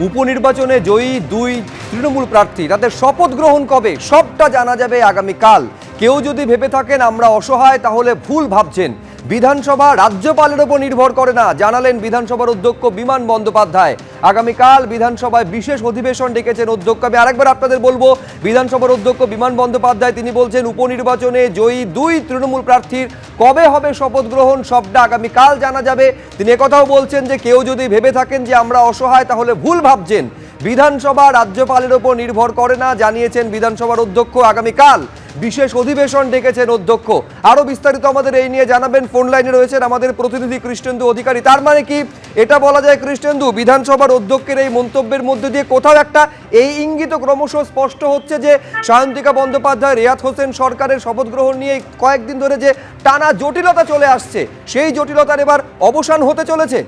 উপনির্বাচনে জয়ী দুই তৃণমূল প্রার্থী। তাদের শপথ গ্রহণ কবে? সবটা জানা যাবে আগামীকাল। কেউ যদি ভেবে থাকেন আমরা অসহায়, তাহলে ভুল ভাবছেন। বিধানসভা রাজ্যপালের ওপর নির্ভর করে না, জানালেন বিধানসভার অধ্যক্ষ বিমান বন্দ্যোপাধ্যায়। আগামীকাল বিধানসভায় বিশেষ অধিবেশন ডেকেছেন অধ্যক্ষ। আমি আরেকবার আপনাদের বলব, বিধানসভার অধ্যক্ষ বিমান বন্দ্যোপাধ্যায়, তিনি বলছেন, উপনির্বাচনে জয়ী দুই তৃণমূল প্রার্থীর কবে হবে শপথ গ্রহণ, সবটা আগামীকাল জানা যাবে। তিনি একথাও বলছেন যে, কেউ যদি ভেবে থাকেন যে, আমরা অসহায়, তাহলে ভুল ভাবছেন। বিধানসভা রাজ্যপালের ওপর নির্ভর করে না, জানিয়েছেন বিধানসভার অধ্যক্ষ। আগামীকাল বিশেষ অধিবেশন ডেকেছেন অধ্যক্ষ। আরও বিস্তারিত আমাদের এই নিয়ে জানাবেন, ফোন লাইনে রয়েছেন আমাদের প্রতিনিধি কৃষ্ণেন্দু অধিকারী। তার মানে কি? এটা বলা যায় কৃষ্ণেন্দু, বিধানসভার অধ্যক্ষের এই মন্তব্যের মধ্যে দিয়ে কোথাও একটা এই ইঙ্গিত ক্রমশ স্পষ্ট হচ্ছে যে, সায়ন্তিকা বন্দ্যোপাধ্যায় রিয়াদ হোসেন সরকারের শপথ গ্রহণ নিয়ে কয়েকদিন ধরে যে টানা জটিলতা চলে আসছে, সেই জটিলতার এবার অবসান হতে চলেছে?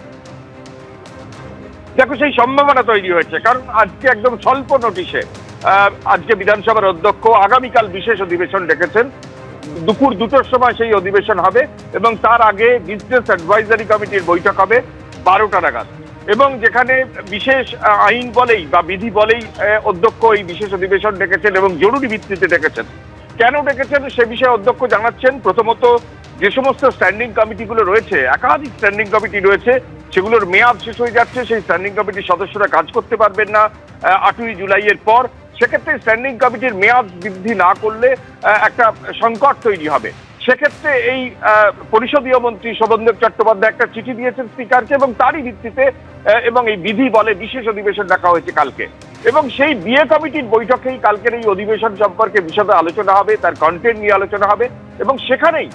দেখো, সেই সম্ভাবনা তৈরি হয়েছে, কারণ আজকে একদম স্বল্প নোটিশে আজকে বিধানসভার অধ্যক্ষ আগামীকাল বিশেষ অধিবেশন ডেকেছেন। দুপুর দুটোর সময় সেই অধিবেশন হবে এবং তার আগে বিজনেস অ্যাডভাইজারি কমিটির বৈঠক হবে বারোটা নাগাদ। এবং যেখানে বিশেষ আইন বলেই বা বিধি বলেই অধ্যক্ষ এই বিশেষ অধিবেশন ডেকেছেন এবং জরুরি ভিত্তিতে ডেকেছেন। কেন ডেকেছেন? সে বিষয়ে অধ্যক্ষ জানাচ্ছেন, প্রথমত যে সমস্ত স্ট্যান্ডিং কমিটিগুলো রয়েছে, একাধিক স্ট্যান্ডিং কমিটি রয়েছে, সেগুলোর মেয়াদ শেষ হয়ে যাচ্ছে, সেই স্ট্যান্ডিং কমিটির সদস্যরা কাজ করতে পারবেন না আটই জুলাইয়ের পর। সেক্ষেত্রে স্ট্যান্ডিং কমিটির মেয়াদ বৃদ্ধি না করলে একটা সংকট তৈরি হবে। সেক্ষেত্রে এই পরিষদীয় মন্ত্রী শোভনদেব চট্টোপাধ্যায় একটা চিঠি দিয়েছেন স্পিকারকে এবং তারই ভিত্তিতে এবং এই বিধি বলে বিশেষ অধিবেশন ডাকা হয়েছে কালকে। এবং সেই বিয়ে কমিটির বৈঠকেই কালকের এই অধিবেশন সম্পর্কে বিশদে আলোচনা হবে, তার কন্টেন্ট নিয়ে আলোচনা হবে। এবং সেখানেই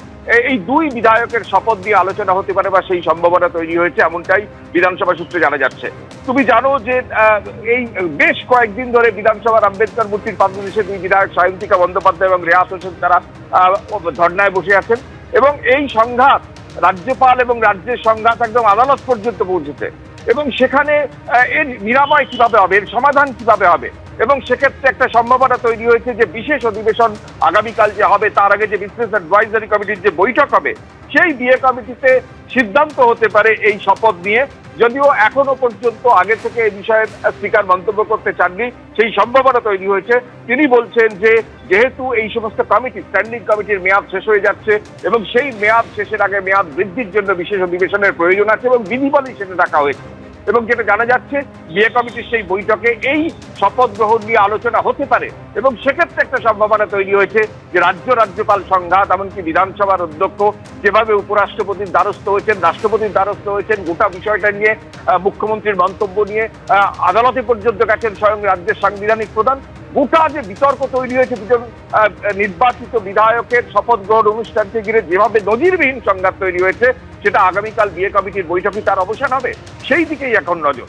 এই দুই বিধায়কের শপথ দিয়ে আলোচনা হতে পারে বা সেই সম্ভাবনা তৈরি হয়েছে, এমনটাই বিধানসভা সূত্রে জানা যাচ্ছে। তুমি জানো যে এই বেশ কয়েকদিন ধরে বিধানসভার আম্বেদকর মূর্তির পাদদেশে দুই বিধায়ক সায়ন্তিকা বন্দ্যোপাধ্যায় এবং রেয়াত হোসেন তারা ধর্নায় বসে আছেন এবং এই সংঘাত রাজ্যপাল এবং রাজ্যের সংঘাত একদম আদালত পর্যন্ত পৌঁছেছে। এবং সেখানে এর নিরাময় কীভাবে হবে, এর সমাধান কীভাবে হবে এবং সেক্ষেত্রে একটা সম্ভাবনা তৈরি হয়েছে যে বিশেষ অধিবেশন আগামীকাল যে হবে, তার আগে যে বিজনেস অ্যাডভাইজারি কমিটির যে বৈঠক হবে, সেই বিয়ে কমিটিতে সিদ্ধান্ত হতে পারে এই শপথ নিয়ে। যদিও এখনও পর্যন্ত আগে থেকে এই বিষয়ে স্পিকার মন্তব্য করতে চাননি, সেই সম্ভাবনা তৈরি হয়েছে। তিনি বলছেন যে, যেহেতু এই সমস্ত কমিটি স্ট্যান্ডিং কমিটির মেয়াদ শেষ হয়ে যাচ্ছে এবং সেই মেয়াদ শেষের আগে মেয়াদ বৃদ্ধির জন্য বিশেষ অধিবেশনের প্রয়োজন আছে এবং বিধি বলেই সেটা ডাকা হয়েছে। এবং যেটা জানা যাচ্ছে, বিয়ে কমিটির সেই বৈঠকে এই শপথ গ্রহণ নিয়ে আলোচনা হতে পারে এবং সেক্ষেত্রে একটা সম্ভাবনা তৈরি হয়েছে যে রাজ্য রাজ্যপাল সংঘাত, এমনকি বিধানসভার অধ্যক্ষ যেভাবে উপরাষ্ট্রপতির দ্বারস্থ হয়েছেন, রাষ্ট্রপতির দ্বারস্থ হয়েছেন, গোটা বিষয়টা নিয়ে মুখ্যমন্ত্রীর মন্তব্য নিয়ে আদালতে পর্যন্ত গেছেন স্বয়ং রাজ্যের সাংবিধানিক প্রধান। গোটা যে বিতর্ক তৈরি হয়েছে দুজন নির্বাচিত বিধায়কের শপথ গ্রহণ অনুষ্ঠানকে ঘিরে যেভাবে নজিরবিহীন সংঘাত তৈরি হয়েছে সেটা আগামীকাল বিয়ে কমিটির বৈঠকে তার অবসান হবে সেই দিকেই এখন নজর।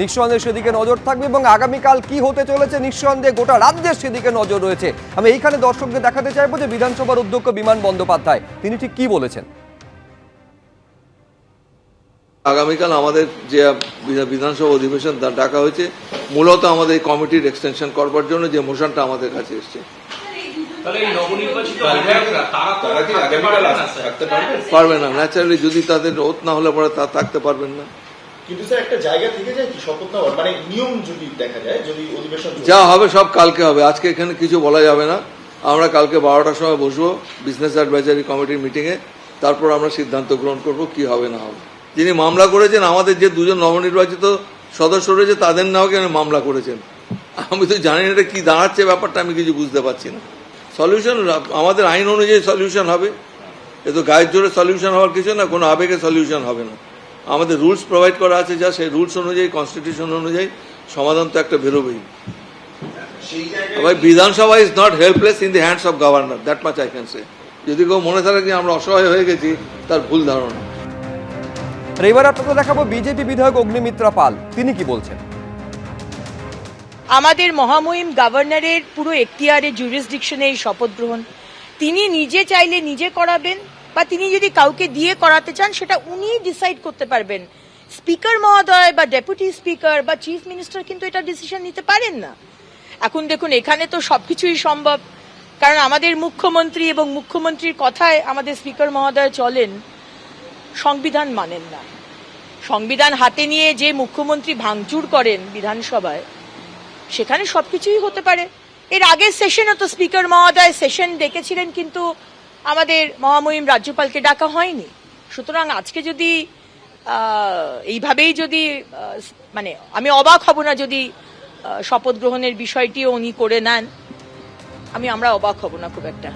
নিঃসন্দেহে সেদিকে নজর থাকবে এবং আগামীকাল কি হতে চলেছে নিঃসন্দেহে গোটা রাজ্যের সেদিকে নজর রয়েছে। আমি এইখানে দর্শকদের দেখাতে চাইব যে বিধানসভার অধ্যক্ষ বিমান বন্দ্যোপাধ্যায় তিনি ঠিক কি বলেছেন? আগামীকাল আমাদের যে বিধানসভা অধিবেশন ডাকা হয়েছে মূলত আমাদের এই কমিটির এক্সটেনশন করবার জন্য যে মোশনটা আমাদের কাছে এসছে। পারবে না ন্যাচারালি যদি তাদের ওত না হলে পরে তা থাকতে পারবেন না। কিন্তু স্যার একটা জায়গা থেকে যায় কি শপথ নেওয়ার মানে নিয়ম যদি দেখা যায় যদি অধিবেশন যা হবে সব কালকে হবে। আজকে এখানে কিছু বলা যাবে না। আমরা কালকে বারোটার সময় বসবো বিজনেস অ্যাডভাইজারি কমিটির মিটিংয়ে তারপর আমরা সিদ্ধান্ত গ্রহণ করব কি হবে না হবে। যিনি মামলা করেছেন আমাদের যে দুজন নবনির্বাচিত সদস্য রয়েছে তাদের নাও কেন মামলা করেছেন? আমি তো জানি না এটা কি দাঁড়াচ্ছে ব্যাপারটা আমি কিছু বুঝতে পারছি না। সলিউশন আমাদের আইন অনুযায়ী সলিউশন হবে। এ তো গায়ের জোরে সলিউশন হওয়ার কিছু না কোনো আবেগে সলিউশন হবে না। আমাদের রুলস প্রোভাইড করা আছে যা সেই রুলস অনুযায়ী কনস্টিটিউশন অনুযায়ী সমাধান তো একটা বেরোবেই। ভাই Vidhan Sabha is not helpless in the hands of governor that much I can say যদি কেউ মনে থাকে যে আমরা অসহায় হয়ে গেছি তার ভুল ধারণা। আর এবার আপনাদের দেখাবো বিজেপি বিধায়ক অগ্নিমিত্রা পাল। তিনি কি বলছেন? আমাদের মহামহিম গভর্নরের পুরো এখতিয়ারে জুরিসডিকশনে এই শপথ গ্রহণ। তিনি নিজে চাইলে নিজে করাবেন বা তিনি যদি কাউকে দিয়ে করাতে চান, সেটা উনিই ডিসাইড করতে পারবেন। স্পিকার মহোদয় বা ডেপুটি স্পিকার বা চিফ মিনিস্টার কিন্তু এটা ডিসিশন নিতে পারেন না। এখন দেখুন, এখানে তো সবকিছুই সম্ভব। কারণ আমাদের মুখ্যমন্ত্রী এবং মুখ্যমন্ত্রীর কথায় আমাদের স্পিকার মহোদয় চলেন, সংবিধান মানেন না। সংবিধান হাতে নিয়ে যে মুখ্যমন্ত্রী ভাঙচুর করেন বিধানসভায় সেখানে সব কিছুই হতে পারে। এর আগের সেশনে তো স্পিকার মহোদয় সেশন ডেকেছিলেন, কিন্তু আমাদের মহামহিম রাজ্যপালকে ডাকা হয়নি। সুতরাং আজকে যদি এইভাবেই যদি মানে আমি অবাক হব না যদি শপথ গ্রহণের বিষয়টিও উনি করে নেন। আমি, আমরা অবাক হব না খুব একটা।